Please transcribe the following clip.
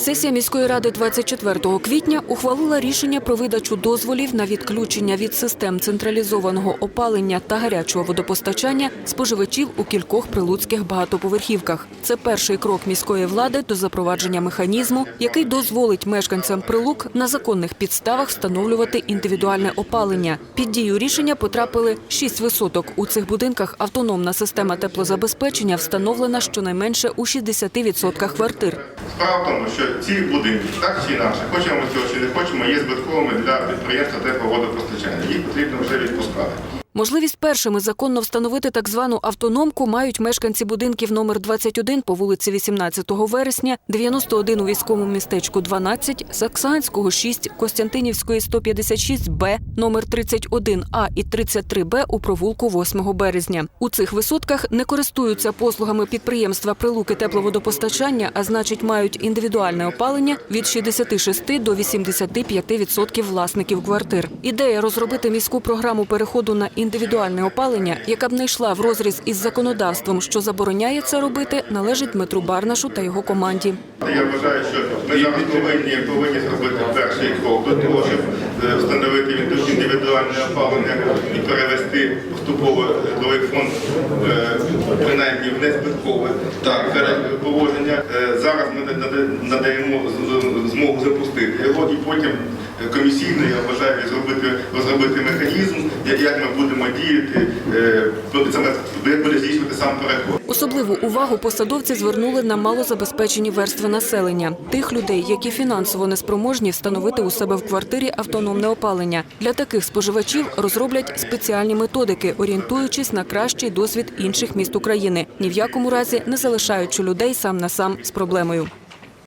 Сесія міської ради 24 квітня ухвалила рішення про видачу дозволів на відключення від систем централізованого опалення та гарячого водопостачання споживачів у кількох прилуцьких багатоповерхівках. Це перший крок міської влади до запровадження механізму, який дозволить мешканцям прилук на законних підставах встановлювати індивідуальне опалення. Під дію рішення потрапили шість висоток. У цих будинках автономна система теплозабезпечення встановлена щонайменше у 60% квартир. Справа в тому, що ці будинки, так чи інакше, хочемо ми цього чи не хочемо, є збитковими для підприємства тепловодопостачання. Їх потрібно вже відпускати. Можливість першими законно встановити так звану автономку мають мешканці будинків номер 21 по вулиці 18 вересня, 91 у військовому містечку 12, Саксанського 6, Костянтинівської 156Б, номер 31А і 33Б у провулку 8 березня. У цих висотках не користуються послугами підприємства прилуки тепловодопостачання, а значить мають індивідуальне опалення від 66 до 85% власників квартир. Ідея розробити міську програму переходу на індивідуальне опалення, яка б не йшла в розріз із законодавством, що забороняє це робити, належить Дмитру Барнашу та його команді. Я вважаю, що ми зараз повинні, повинні зробити перший крок до того, щоб е, встановити індивідуальне опалення і перевести поступово новий фонд е, принаймні в незбиткове так, положення. Е, Зараз ми надаємо змогу запустити його і потім комісійно, я вважаю, зробити, розробити механізм, як- ми будемо діяти, е, як буде здійснювати сам переход. Особливу увагу посадовці звернули на малозабезпечені верстви населення тих людей, які фінансово неспроможні встановити у себе в квартирі автономне опалення. Для таких споживачів розроблять спеціальні методики, орієнтуючись на кращий досвід інших міст України, ні в якому разі не залишаючи людей сам на сам з проблемою.